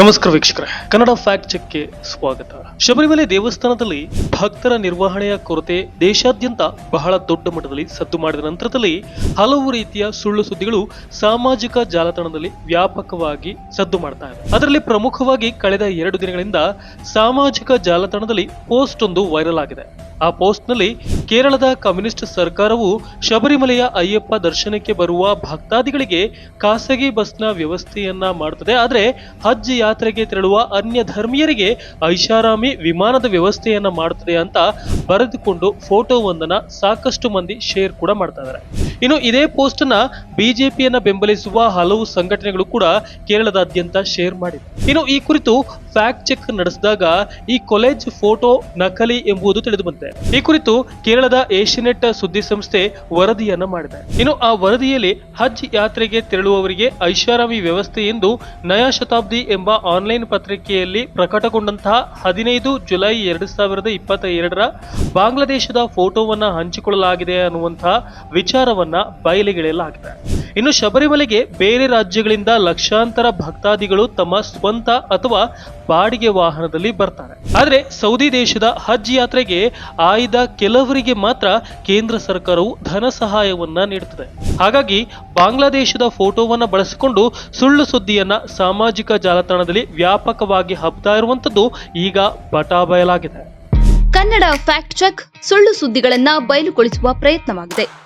ನಮಸ್ಕಾರ ವೀಕ್ಷಕರೇ, ಕನ್ನಡ ಫ್ಯಾಕ್ಟ್ ಚೆಕ್ಗೆ ಸ್ವಾಗತ. ಶಬರಿಮಲೆ ದೇವಸ್ಥಾನದಲ್ಲಿ ಭಕ್ತರ ನಿರ್ವಹಣೆಯ ಕೊರತೆ ದೇಶಾದ್ಯಂತ ಬಹಳ ದೊಡ್ಡ ಮಟ್ಟದಲ್ಲಿ ಸದ್ದು ಮಾಡಿದ ನಂತರದಲ್ಲಿ ಹಲವು ರೀತಿಯ ಸುಳ್ಳು ಸುದ್ದಿಗಳು ಸಾಮಾಜಿಕ ಜಾಲತಾಣದಲ್ಲಿ ವ್ಯಾಪಕವಾಗಿ ಸದ್ದು ಮಾಡ್ತಾ ಇದೆ. ಅದರಲ್ಲಿ ಪ್ರಮುಖವಾಗಿ ಕಳೆದ ಎರಡು ದಿನಗಳಿಂದ ಸಾಮಾಜಿಕ ಜಾಲತಾಣದಲ್ಲಿ ಪೋಸ್ಟ್ ಒಂದು ವೈರಲ್ ಆಗಿದೆ. ಆ ಪೋಸ್ಟ್ನಲ್ಲಿ ಕೇರಳದ ಕಮ್ಯುನಿಸ್ಟ್ ಸರ್ಕಾರವು ಶಬರಿಮಲೆಯ ಅಯ್ಯಪ್ಪ ದರ್ಶನಕ್ಕೆ ಬರುವ ಭಕ್ತಾದಿಗಳಿಗೆ ಖಾಸಗಿ ಬಸ್ನ ವ್ಯವಸ್ಥೆಯನ್ನ ಮಾಡುತ್ತದೆ ಆದರೆ ಹಜ್ ಯಾತ್ರೆಗೆ ತೆರಳುವ ಅನ್ಯ ಧರ್ಮೀಯರಿಗೆ ಐಷಾರಾಮಿ ವಿಮಾನದ ವ್ಯವಸ್ಥೆಯನ್ನ ಮಾಡುತ್ತದೆ ಅಂತ ಬರೆದುಕೊಂಡು ಫೋಟೋವೊಂದನ್ನು ಸಾಕಷ್ಟು ಮಂದಿ ಶೇರ್ ಕೂಡ ಮಾಡ್ತಾ ಇದ್ದಾರೆ ಇನ್ನು ಇದೇ ಪೋಸ್ಟ್ನ ಬಿಜೆಪಿಯನ್ನ ಬೆಂಬಲಿಸುವ ಹಲವು ಸಂಘಟನೆಗಳು ಕೂಡ ಕೇರಳದಾದ್ಯಂತ ಶೇರ್ ಮಾಡಿದೆ ಇನ್ನು ಈ ಕುರಿತು ಫ್ಯಾಕ್ಟ್ ಚೆಕ್ ನಡೆಸಿದಾಗ ಈ ಕಾಲೇಜ್ ಫೋಟೋ ನಕಲಿ ಎಂಬುದು ತಿಳಿದು ಬಂದಿದೆ ಈ ಕುರಿತು ಕೇರಳದ ಏಷ್ಯನೆಟ್ ಸುದ್ದಿ ಸಂಸ್ಥೆ ವರದಿಯನ್ನ ಮಾಡಿದೆ. ಇನ್ನು ಆ ವರದಿಯಲ್ಲಿ ಹಜ್ ಯಾತ್ರೆಗೆ ತೆರಳುವವರಿಗೆ ಐಷಾರಾಮಿ ವ್ಯವಸ್ಥೆ ಎಂದು ನಯಾ ಶತಾಬ್ದಿ ಎಂಬ ಆನ್ಲೈನ್ ಪತ್ರಿಕೆಯಲ್ಲಿ ಪ್ರಕಟಗೊಂಡಂತಹ ಹದಿನೈದು ಜುಲೈ ಎರಡು ಸಾವಿರದ ಇಪ್ಪತ್ತ ಎರಡರ ಬಾಂಗ್ಲಾದೇಶದ ಫೋಟೋವನ್ನ ಹಂಚಿಕೊಳ್ಳಲಾಗಿದೆ ಅನ್ನುವಂತಹ ವಿಚಾರವನ್ನ ಬಯಲಿಗೆಳೆಯಲಾಗಿದೆ ಇನ್ನು ಶಬರಿಮಲೆಗೆ ಬೇರೆ ರಾಜ್ಯಗಳಿಂದ ಲಕ್ಷಾಂತರ ಭಕ್ತಾದಿಗಳು ತಮ್ಮ ಸ್ವಂತ ಅಥವಾ ಬಾಡಿಗೆ ವಾಹನದಲ್ಲಿ ಬರ್ತಾರೆ. ಆದರೆ ಸೌದಿ ದೇಶದ ಹಜ್ ಯಾತ್ರೆಗೆ ಆಯ್ದ ಕೆಲವರಿಗೆ ಮಾತ್ರ ಕೇಂದ್ರ ಸರ್ಕಾರವು ಧನ ಸಹಾಯವನ್ನ ನೀಡುತ್ತದೆ. ಹಾಗಾಗಿ ಬಾಂಗ್ಲಾದೇಶದ ಫೋಟೋವನ್ನ ಬಳಸಿಕೊಂಡು ಸುಳ್ಳು ಸುದ್ದಿಯನ್ನ ಸಾಮಾಜಿಕ ಜಾಲತಾಣದಲ್ಲಿ ವ್ಯಾಪಕವಾಗಿ ಹಬ್ಬತಾ ಇರುವಂತದ್ದು ಈಗ ಬಟಾಬಯಲಾಗಿದೆ ಕನ್ನಡ ಫ್ಯಾಕ್ಟ್ ಚೆಕ್ ಸುಳ್ಳು ಸುದ್ದಿಗಳನ್ನ ಬಯಲುಗೊಳಿಸುವ ಪ್ರಯತ್ನವಾಗಿದೆ.